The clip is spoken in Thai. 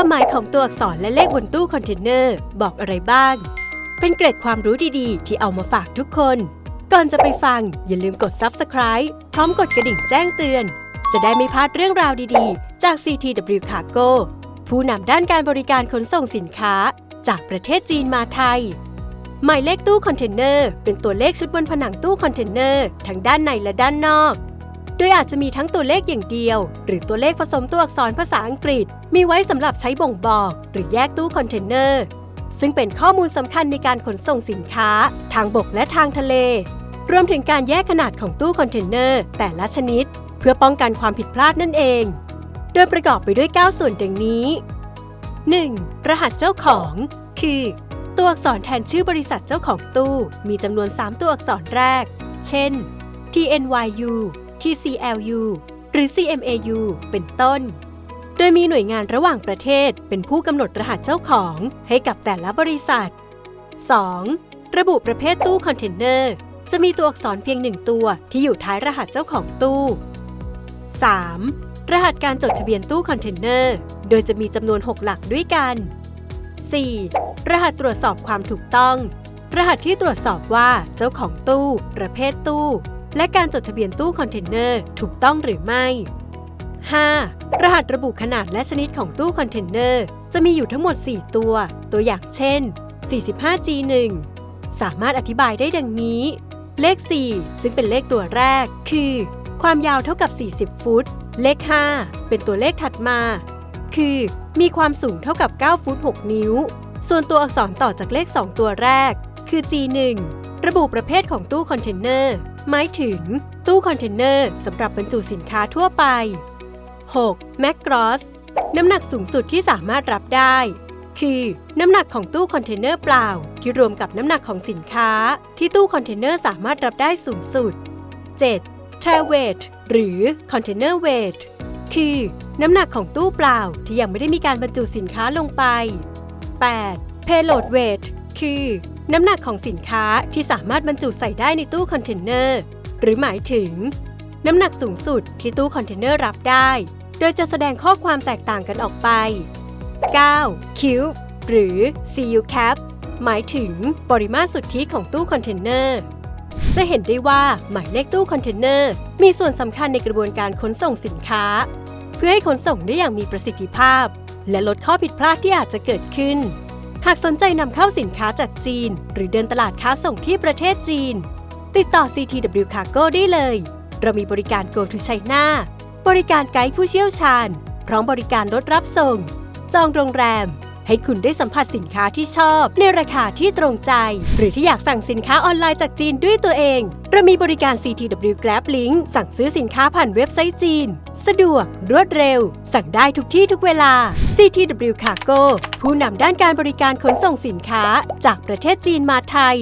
ความหมายของตัวอักษรและเลขบนตู้คอนเทนเนอร์บอกอะไรบ้าง เป็นเกร็ดความรู้ดีๆ ที่เอามาฝากทุกคน ก่อนจะไปฟังอย่าลืมกด Subscribe พร้อมกดกระดิ่งแจ้งเตือน จะได้ไม่พลาดเรื่องราวดีๆ จาก CTW Cargo ผู้นำด้านการบริการขนส่งสินค้า จากประเทศจีนมาไทย หมายเลขตู้คอนเทนเนอร์เป็นตัวเลขชุดบนผนังตู้คอนเทนเนอร์ทั้งด้านในและด้านนอก โดยอาจจะมีทั้งตัวเลขอย่างเดียว หรือตัวเลขผสมตัวอักษรภาษาอังกฤษ มีไว้สำหรับใช้บ่งบอก หรือแยกตู้คอนเทนเนอร์ ซึ่งเป็นข้อมูลสำคัญในการขนส่งสินค้า ทางบกและทางทะเล รวมถึงการแยกขนาดของตู้คอนเทนเนอร์แต่ละชนิด เพื่อป้องกันความผิดพลาดนั่นเอง โดยประกอบไปด้วย 9 ส่วนดังนี้ 1. รหัสเจ้าของ คือ ตัวอักษรแทนชื่อบริษัทเจ้าของตู้ มีจำนวน 3 ตัวอักษรแรก เช่น TNYU TCLU หรือ CMAU เป็นต้น โดยมีหน่วยงานระหว่างประเทศเป็นผู้กำหนดรหัสเจ้าของให้กับแต่ละบริษัท 2. ระบุประเภทตู้คอนเทนเนอร์ จะมีตัวอักษรเพียงหนึ่งตัวที่อยู่ท้ายรหัสเจ้าของตู้ 3. รหัสการจดทะเบียนตู้คอนเทนเนอร์ โดยจะมีจำนวน 6 หลักด้วยกัน 4. รหัสตรวจสอบความถูกต้อง รหัสที่ตรวจสอบว่าเจ้าของตู้ ประเภทตู้ และการจดทะเบียนตู้คอนเทนเนอร์ถูกต้องหรือไม่ 5. รหัสระบุขนาดและชนิดของตู้คอนเทนเนอร์ จะมีอยู่ทั้งหมด 4 ตัว ตัวอย่างเช่น 45G1 สามารถอธิบายได้ดังนี้ เลข 4 ซึ่งเป็นเลขตัวแรก คือ ความยาวเท่ากับ 40 ฟุต เลข 5 เป็นตัวเลขถัดมา คือ มีความสูงเท่ากับ 9 ฟุต 6 นิ้ว ส่วนตัวอักษรต่อจากเลข 2 ตัวแรก คือ G1 ระบุประเภทของตู้คอนเทนเนอร์ หมายถึง ตู้คอนเทนเนอร์สำหรับบรรจุสินค้าทั่วไป 6. m a c r o s น้ำหนักสูงสุดที่สามารถรับได้ คือ น้ำหนักของตู้คอนเทนเนอร์เปล่า ที่รวมกับน้ำหนักของสินค้า ที่ตู้คอนเทนเนอร์สามารถรับได้สูงสุด 7. t r a weight หรือ container weight คือ น้ำหนักของตู้เปล่าที่ยังไม่ได้มีการบรรจุสินค้าลงไป 8. payload weight คือ น้ำหนักของสินค้าที่สามารถบรรจุใส่ได้ในตู้คอนเทนเนอร์ หรือหมายถึง น้ำหนักสูงสุดที่ตู้คอนเทนเนอร์รับได้ โดยจะแสดงข้อความแตกต่างกันออกไป 9. Cube หรือ CU cap หมายถึงปริมาตรสุทธิของตู้คอนเทนเนอร์ จะเห็นได้ว่าหมายเลขตู้คอนเทนเนอร์มีส่วนสำคัญในกระบวนการขนส่งสินค้า เพื่อให้ขนส่งได้อย่างมีประสิทธิภาพ และลดข้อผิดพลาดที่อาจจะเกิดขึ้นากสนใจนำเข้าสินค้าจากจีน หรือเดินตลาดค้าส่งที่ประเทศจีน ติดต่อ CTW Cargo ได้เลย เรามีบริการ Go to China บริการไกด์ผู้เชี่ยวชาญ พร้อมบริการรถรับส่ง จองโรงแรม ให้คุณได้สัมผัสสินค้าที่ชอบ ในราคาที่ตรงใจ หรือที่อยากสั่งสินค้าออนไลน์จากจีนด้วยตัวเอง เรามีบริการ CTW Grab Link สั่งซื้อสินค้าผ่านเว็บไซต์จีน สะดวก รวดเร็ว สั่งได้ทุกที่ทุกเวลา CTW Cargo ผู้นำด้านการบริการขนส่งสินค้าจากประเทศจีนมาไทย